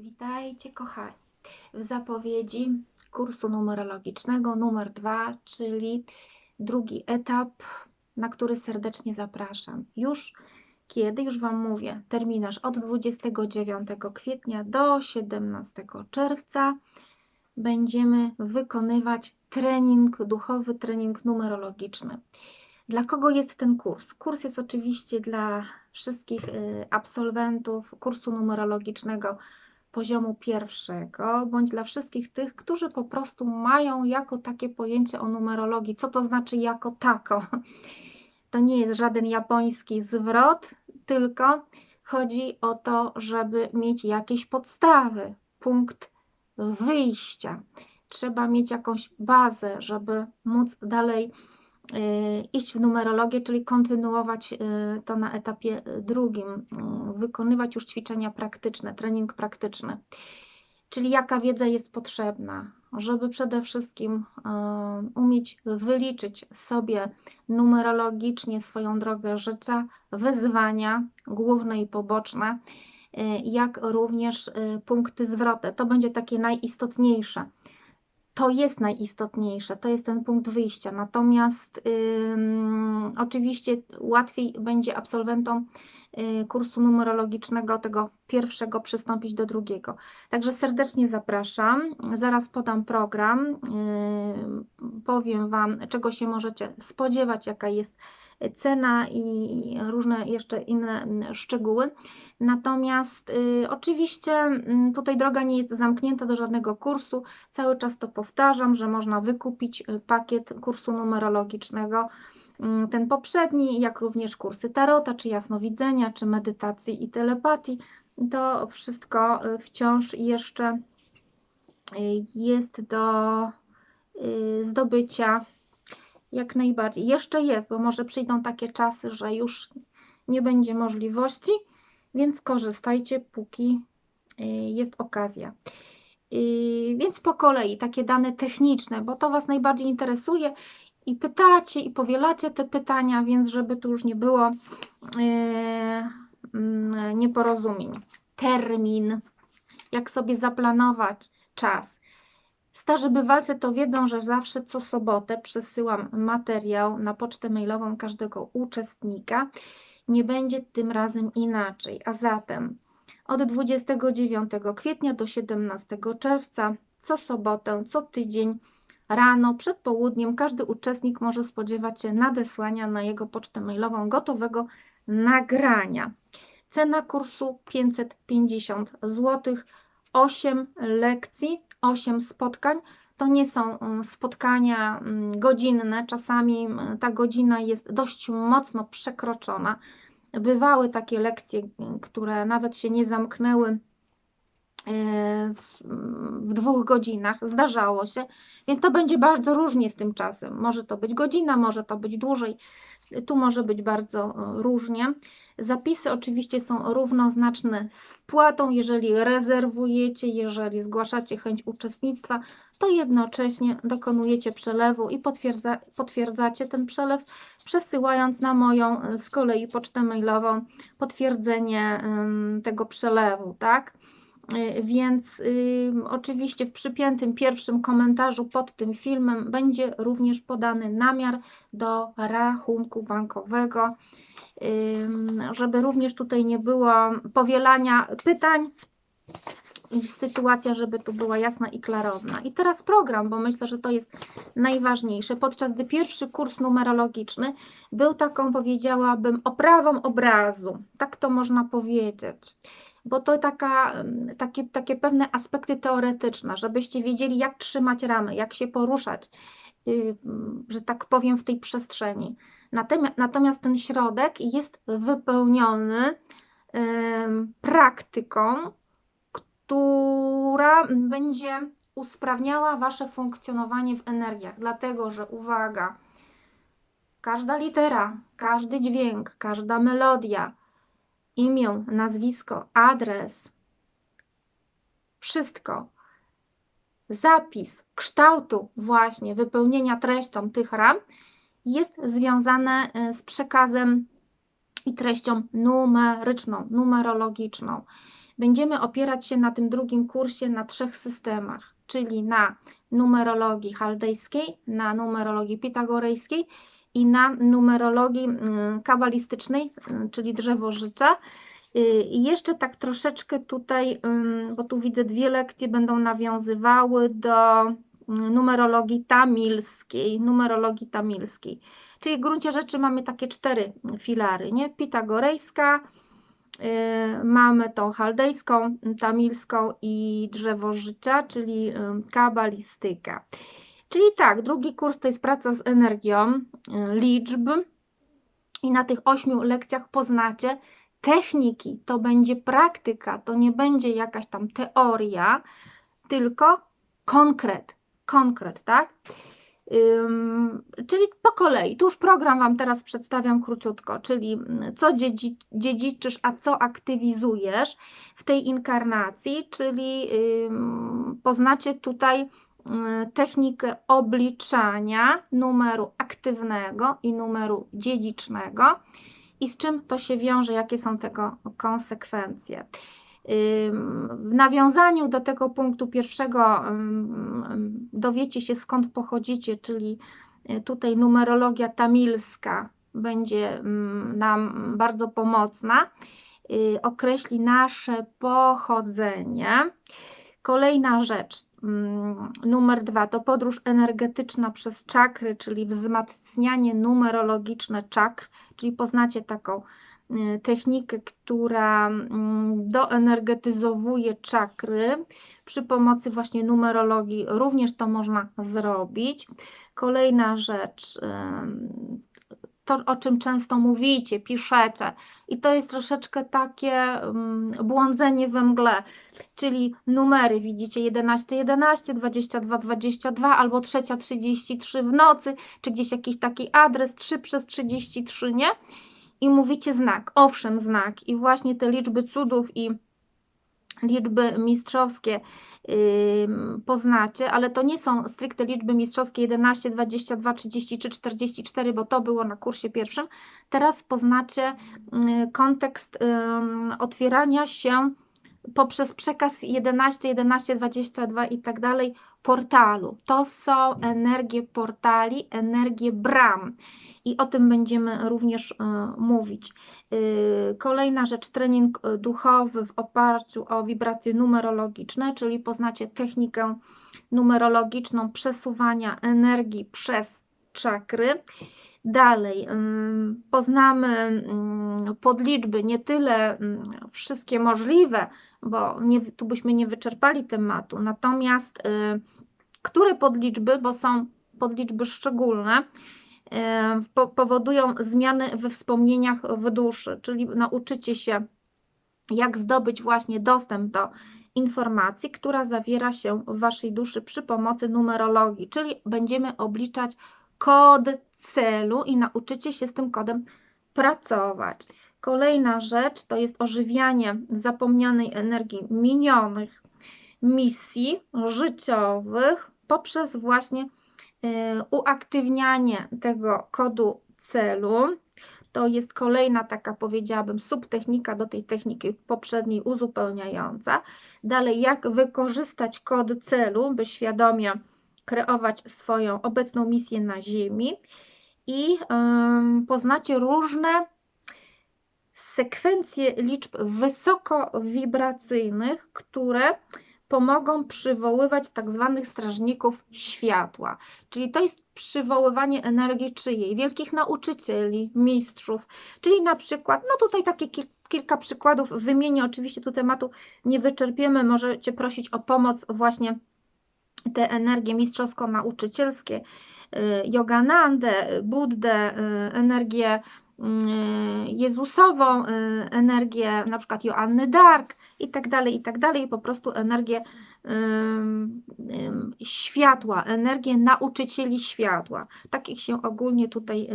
Witajcie kochani w zapowiedzi kursu numerologicznego numer 2, czyli drugi etap, na który serdecznie zapraszam. Już kiedy, już Wam mówię, terminarz od 29 kwietnia do 17 czerwca będziemy wykonywać trening duchowy, trening numerologiczny. Dla kogo jest ten kurs? Kurs jest oczywiście dla wszystkich y, absolwentów kursu numerologicznego poziomu pierwszego, bądź dla wszystkich tych, którzy po prostu mają jako takie pojęcie o numerologii. Co to znaczy jako tako? To nie jest żaden japoński zwrot, tylko chodzi o to, żeby mieć jakieś podstawy, punkt wyjścia. Trzeba mieć jakąś bazę, żeby móc dalej iść w numerologię, czyli kontynuować y, to na etapie drugim, y, wykonywać już ćwiczenia praktyczne, trening praktyczny. Czyli jaka wiedza jest potrzebna, żeby przede wszystkim umieć wyliczyć sobie numerologicznie swoją drogę życia, wyzwania główne i poboczne, jak również punkty zwrotne. To będzie takie najistotniejsze to jest najistotniejsze, to jest ten punkt wyjścia. Natomiast oczywiście łatwiej będzie absolwentom y, kursu numerologicznego tego pierwszego przystąpić do drugiego. Także serdecznie zapraszam. Zaraz podam program. Yy, powiem Wam, czego się możecie spodziewać, jaka jest cena i różne jeszcze inne szczegóły. Natomiast y, oczywiście tutaj droga nie jest zamknięta do żadnego kursu. Cały czas to powtarzam, że można wykupić y, pakiet kursu numerologicznego. Ten poprzedni, jak również kursy tarota, czy jasnowidzenia, czy medytacji i telepatii, to wszystko y, wciąż jeszcze jest do zdobycia jak najbardziej. Jeszcze jest, bo może przyjdą takie czasy, że już nie będzie możliwości, więc korzystajcie, póki y, jest okazja. Y, więc po kolei takie dane techniczne, bo to Was najbardziej interesuje i pytacie i powielacie te pytania, więc żeby tu już nie było y, mm, nieporozumień. Termin, jak sobie zaplanować czas Starzy bywalcy to wiedzą, że zawsze co sobotę przesyłam materiał na pocztę mailową każdego uczestnika. Nie będzie tym razem inaczej. A zatem od 29 kwietnia do 17 czerwca co sobotę, co tydzień rano, przed południem każdy uczestnik może spodziewać się nadesłania na jego pocztę mailową gotowego nagrania. Cena kursu 550 zł, 8 lekcji 8 spotkań. To nie są mm, spotkania mm, godzinne, czasami mm, ta godzina jest dość mocno przekroczona. Bywały takie lekcje, które nawet się nie zamknęły w, w, dwóch godzinach, zdarzało się, więc to będzie bardzo różnie z tym czasem. Może to być godzina, może to być dłużej, tu może być bardzo e, różnie. Zapisy oczywiście są równoznaczne z wpłatą. Jeżeli rezerwujecie, jeżeli zgłaszacie chęć uczestnictwa, to jednocześnie dokonujecie przelewu i potwierdza, potwierdzacie ten przelew, przesyłając na moją e, z kolei pocztę mailową potwierdzenie tego przelewu, tak? E, więc y, oczywiście w przypiętym pierwszym komentarzu pod tym filmem będzie również podany namiar do rachunku bankowego żeby również tutaj nie było powielania pytań i sytuacja, żeby tu była jasna i klarowna. I teraz program, bo myślę, że to jest najważniejsze. Podczas gdy pierwszy kurs numerologiczny był taką, powiedziałabym, oprawą obrazu. Tak to można powiedzieć. Bo to taka, takie, takie pewne aspekty teoretyczne, żebyście wiedzieli, jak trzymać ramy, jak się poruszać, że tak powiem, w tej przestrzeni. Natomiast ten środek jest wypełniony praktyką, która będzie usprawniała Wasze funkcjonowanie w energiach. Dlatego, że uwaga, każda litera, każdy dźwięk, każda melodia, imię, nazwisko, adres, wszystko, zapis kształtu właśnie wypełnienia treścią tych ram jest związane e, z przekazem i treścią numeryczną, numerologiczną. Będziemy opierać się na tym drugim kursie na trzech systemach, czyli na numerologii chaldejskiej, na numerologii pitagorejskiej i na numerologii y, kabalistycznej, y, czyli drzewo życia. Y, I jeszcze tak troszeczkę tutaj, bo tu widzę dwie lekcje będą nawiązywały do numerologii tamilskiej, numerologii tamilskiej. Czyli w gruncie rzeczy mamy takie cztery filary, nie? Pitagorejska, mamy tą chaldejską, tamilską i drzewo życia, czyli yy, kabalistyka. Czyli tak, drugi kurs to jest praca z energią, yy, liczb i na tych ośmiu lekcjach poznacie techniki, to będzie praktyka, to nie będzie jakaś tam teoria, tylko konkret, konkret, tak? Czyli po kolei, tu już program Wam teraz przedstawiam króciutko, czyli mm, co dziedzi, dziedziczysz, a co aktywizujesz w tej inkarnacji, czyli poznacie tutaj y, technikę obliczania numeru aktywnego i numeru dziedzicznego i z czym to się wiąże, jakie są tego konsekwencje. W nawiązaniu do tego punktu pierwszego dowiecie się skąd pochodzicie, czyli e, tutaj numerologia tamilska będzie nam bardzo pomocna, y, określi nasze pochodzenie. Kolejna rzecz, numer dwa, to podróż energetyczna przez czakry, czyli wzmacnianie numerologiczne czakr, czyli poznacie taką technikę, która mm, doenergetyzowuje czakry przy pomocy właśnie numerologii. Również to można zrobić. Kolejna rzecz, to o czym często mówicie, piszecie, i to jest troszeczkę takie błądzenie we mgle, czyli numery widzicie 11, 11, 22, 22 albo trzecia 33 w nocy, czy gdzieś jakiś taki adres 3 przez 33, nie? I mówicie znak, owszem znak. I właśnie te liczby cudów i liczby mistrzowskie yy, poznacie, ale to nie są stricte liczby mistrzowskie 11, 22, 33, 44, bo to było na kursie pierwszym. Teraz poznacie yy, kontekst yy, otwierania się poprzez przekaz 11, 11, 22 i tak dalej portalu. To są energie portali, energie bram i o tym będziemy również e, mówić. E, kolejna rzecz, trening e, duchowy w oparciu o wibracje numerologiczne, czyli poznacie technikę numerologiczną przesuwania energii przez czakry. Dalej, poznamy mm, podliczby, nie tyle mm, wszystkie możliwe, bo nie, tu byśmy nie wyczerpali tematu, natomiast które podliczby, bo są podliczby szczególne, powodują zmiany we wspomnieniach w duszy, czyli nauczycie się, jak zdobyć właśnie dostęp do informacji, która zawiera się w Waszej duszy przy pomocy numerologii, czyli będziemy obliczać kod celu i nauczycie się z tym kodem pracować. Kolejna rzecz to jest ożywianie zapomnianej energii minionych misji życiowych poprzez właśnie Y, uaktywnianie tego kodu celu. To jest kolejna taka, powiedziałabym, subtechnika do tej techniki poprzedniej uzupełniająca. Dalej, jak wykorzystać kod celu, by świadomie kreować swoją obecną misję na Ziemi i poznacie różne sekwencje liczb wysokowibracyjnych, które pomogą przywoływać tak zwanych strażników światła. Czyli to jest przywoływanie energii czyjej? Wielkich nauczycieli, mistrzów, czyli na przykład, no tutaj takie kil kilka przykładów wymienię, oczywiście tu tematu nie wyczerpiemy, możecie prosić o pomoc właśnie te energie mistrzowsko-nauczycielskie, y, Yoganandę, Buddę, y, energię Y, Jezusową, energię na przykład Joanny Dark i tak dalej, i tak dalej, po prostu energię światła, energię nauczycieli światła. Takich się ogólnie tutaj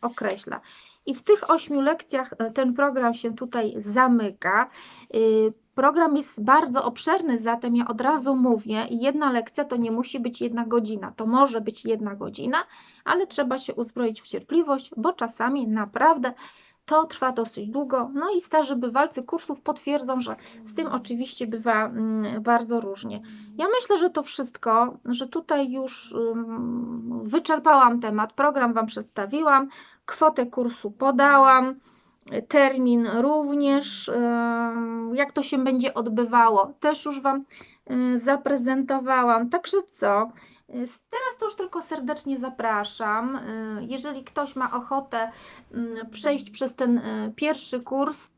określa. I w tych ośmiu lekcjach y, ten program się tutaj zamyka. Program jest bardzo obszerny, zatem ja od razu mówię, jedna lekcja to nie musi być jedna godzina, to może być jedna godzina, ale trzeba się uzbroić w cierpliwość, bo czasami naprawdę to trwa dosyć długo. No i starzy bywalcy kursów potwierdzą, że z tym oczywiście bywa mm, bardzo różnie. Ja myślę, że to wszystko, że tutaj już ym, wyczerpałam temat, program Wam przedstawiłam, kwotę kursu podałam, termin również, jak to się będzie odbywało, też już Wam y, zaprezentowałam. Także co? Teraz to już tylko serdecznie zapraszam. Y, Jeżeli ktoś ma ochotę mm, przejść przez ten y, pierwszy kurs,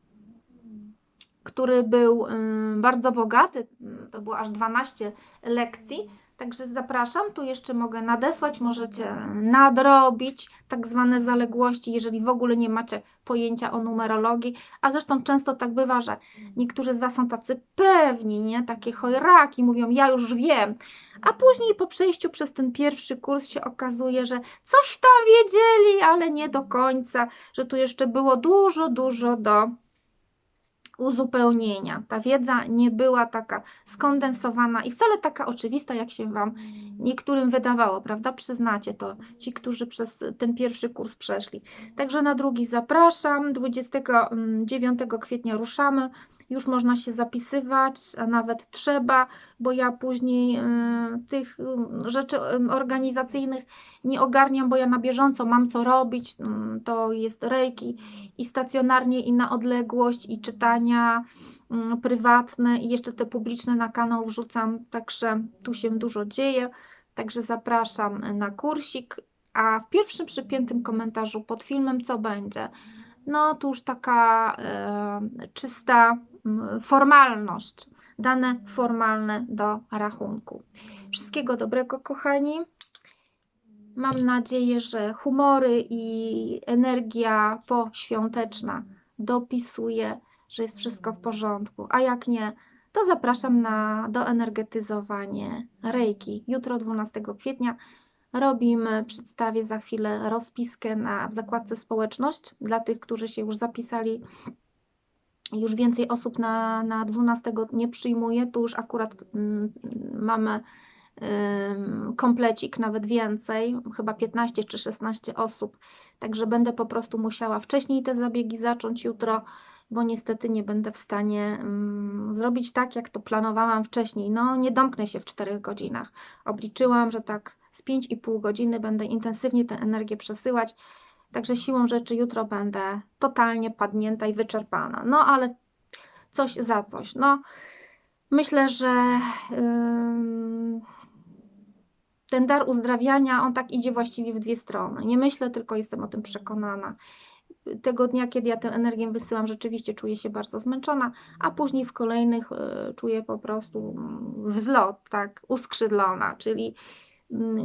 który był y, bardzo bogaty, to było aż 12 lekcji, także zapraszam. Tu jeszcze mogę nadesłać, możecie nadrobić tak zwane zaległości, jeżeli w ogóle nie macie pojęcia o numerologii, a zresztą często tak bywa, że niektórzy z Was są tacy pewni, nie? Takie chojraki, mówią, ja już wiem, a później po przejściu przez ten pierwszy kurs się okazuje, że coś tam wiedzieli, ale nie do końca, że tu jeszcze było dużo, dużo do uzupełnienia. Ta wiedza nie była taka skondensowana i wcale taka oczywista, jak się Wam niektórym wydawało, prawda? Przyznacie to, ci, którzy przez ten pierwszy kurs przeszli. Także na drugi zapraszam. 29 kwietnia ruszamy. Już można się zapisywać, a nawet trzeba, bo ja później y, tych y, rzeczy organizacyjnych nie ogarniam, bo ja na bieżąco mam co robić. Y, to jest rejki i stacjonarnie, i na odległość, i czytania mm, prywatne, i jeszcze te publiczne na kanał wrzucam, także tu się dużo dzieje. Także zapraszam na kursik. A w pierwszym przypiętym komentarzu pod filmem co będzie? No, tu już taka e, czysta mm, formalność, dane formalne do rachunku. Wszystkiego dobrego, kochani. Mam nadzieję, że humory i energia poświąteczna dopisuje, że jest wszystko w porządku. A jak nie, to zapraszam na doenergetyzowanie Reiki. Jutro, 12 kwietnia, robimy, przedstawię za chwilę rozpiskę na, w zakładce społeczność dla tych, którzy się już zapisali. Już więcej osób na, na 12 nie przyjmuje. Tu już akurat mm, mamy komplecik, nawet więcej, chyba 15 czy 16 osób. Także będę po prostu musiała wcześniej te zabiegi zacząć jutro, bo niestety nie będę w stanie zrobić tak, jak to planowałam wcześniej. No, nie domknę się w 4 godzinach. Obliczyłam, że tak z 5,5 godziny będę intensywnie tę energię przesyłać. Także siłą rzeczy jutro będę totalnie padnięta i wyczerpana. No ale coś za coś. No, myślę, że ym, ten dar uzdrawiania, on tak idzie właściwie w dwie strony. Nie myślę, tylko jestem o tym przekonana. Tego dnia, kiedy ja tę energię wysyłam, rzeczywiście czuję się bardzo zmęczona, a później w kolejnych y, czuję po prostu mm, wzlot, tak, uskrzydlona, czyli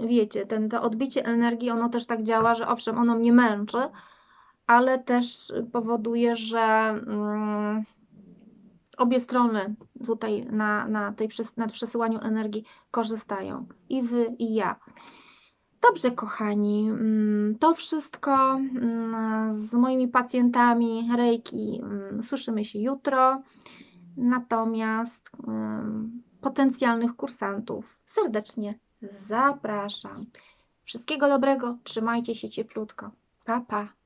wiecie, ten, to odbicie energii, ono też tak działa, że owszem, ono mnie męczy, ale też powoduje, że mm, obie strony tutaj na, na, tej, na przesyłaniu energii korzystają. I wy, i ja. Dobrze, kochani, mm, to wszystko mm, z moimi pacjentami Reiki. mm, Słyszymy się jutro. Natomiast potencjalnych kursantów serdecznie zapraszam. Wszystkiego dobrego, trzymajcie się cieplutko. Pa, pa.